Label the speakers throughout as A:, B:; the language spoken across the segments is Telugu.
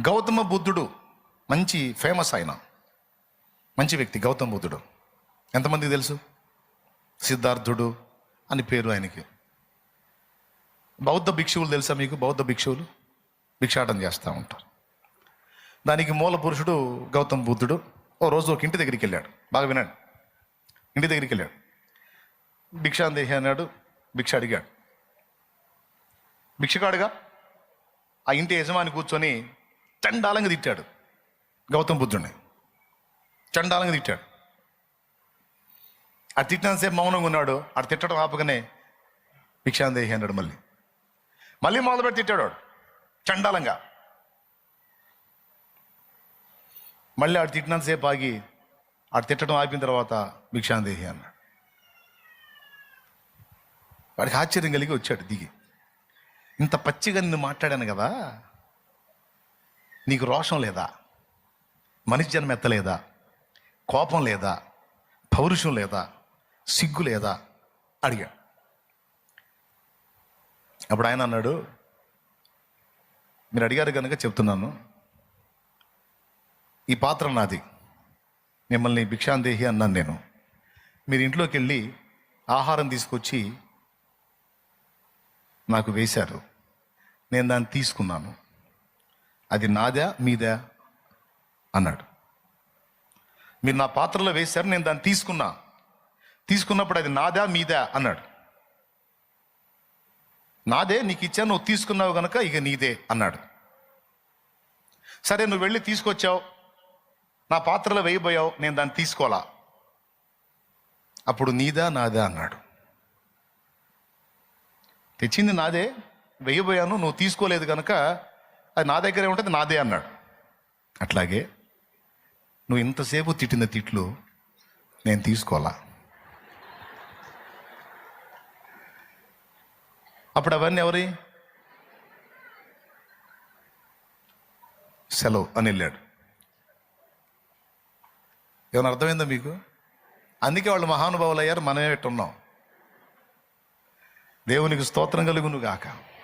A: గౌతమ బుద్ధుడు మంచి ఫేమస్ ఆయన. మంచి వ్యక్తి గౌతమ బుద్ధుడు. ఎంతమందికి తెలుసు? సిద్ధార్థుడు అని పేరు ఆయనకి. బౌద్ధ భిక్షువులు తెలుసా మీకు? బౌద్ధ భిక్షువులు భిక్షాటం చేస్తూ ఉంటారు. దానికి మూల పురుషుడు గౌతమ బుద్ధుడు. ఓ రోజు ఒక ఇంటి దగ్గరికి వెళ్ళాడు. బాగా వినండి. ఇంటి దగ్గరికి వెళ్ళాడు. భిక్షాందేహి అన్నాడు. భిక్ష అడిగాడు. భిక్షకాడుగా ఆ ఇంటి యజమాని కూర్చొని చండాలంగా తిట్టాడు గౌతమ బుద్ధుడిని. చండాలంగా తిట్టాడు. ఆ తిట్టినంతసేపు మౌనంగా ఉన్నాడు. ఆ తిట్టడం ఆపగానే భిక్షాందేహి అన్నాడు మళ్ళీ. మళ్ళీ మొదలుపెట్టి తిట్టాడు వాడు. చండాలంగా. మళ్ళీ ఆడు తిట్టినంతసేపు ఆగి ఆడు తిట్టడం ఆపిన తర్వాత భిక్షాందేహి అన్నాడు వాడికి ఆశ్చర్యం కలిగి వచ్చాడు దిగి. ఇంత పచ్చిగా నిన్ను మాట్లాడాను కదా. నీకు రోషం లేదా? మనిషి జన్మ ఎత్తలేదా? కోపం లేదా? పౌరుషం లేదా? సిగ్గు లేదా? అడిగా అప్పుడు ఆయన అన్నాడు మీరు అడిగారు కనుక చెప్తున్నాను. ఈ పాత్ర నాది. మిమ్మల్ని భిక్షాందేహి అన్నాను నేను. మీరు ఇంట్లోకి వెళ్ళి ఆహారం తీసుకొచ్చి నాకు వేశారు. నేను దాన్ని తీసుకున్నాను. అది నాదా మీదా? అన్నాడు. మీరు నా పాత్రలో వేశారు నేను దాన్ని తీసుకున్నా. తీసుకున్నప్పుడు అది నాదా మీదా? అన్నాడు. నాదే నీకు ఇచ్చాను నువ్వు తీసుకున్నావు కనుక ఇక నీదే అన్నాడు. సరే నువ్వు వెళ్ళి తీసుకొచ్చావు. నా పాత్రలో వేయబోయావు నేను దాన్ని తీసుకోవాలా? అప్పుడు నీదా నాదా? అన్నాడు. తెచ్చింది నాదే వేయబోయాను నువ్వు తీసుకోలేదు కనుక అది నా దగ్గరే ఉంటుంది నాదే అన్నాడు. అట్లాగే నువ్వు ఇంతసేపు తిట్టిన తిట్లు నేను తీసుకోవాలా? అప్పుడు అవన్నీ ఎవరి? సెలవు అని వెళ్ళాడు. ఏమైనా అర్థమైందా మీకు? అందుకే వాళ్ళు మహానుభావులు అయ్యారు మనమే పెట్టున్నాం. దేవునికి స్తోత్రం కలుగును గాక.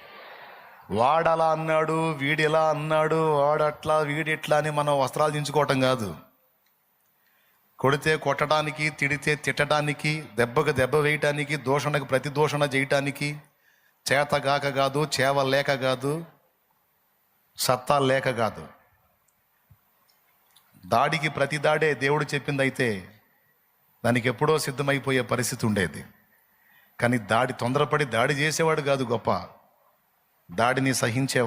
A: వాడలా అన్నాడు వీడిలా అన్నాడు వాడట్లా వీడిట్లా అని మనం వస్త్రాలు దించుకోవటం కాదు. కొడితే కొట్టడానికి తిడితే తిట్టడానికి దెబ్బకు దెబ్బ వేయటానికి దూషణకు ప్రతి దూషణ చేయటానికి చేతగాక కాదు చేవ లేక కాదు సత్తా లేక కాదు. దాడికి ప్రతి దాడే దేవుడు చెప్పింది అయితే దానికి ఎప్పుడో సిద్ధమైపోయే పరిస్థితి ఉండేది. కానీ దాడి తొందరపడి దాడి చేసేవాడు కాదు గొప్ప. దాడిని సహించేవాడు.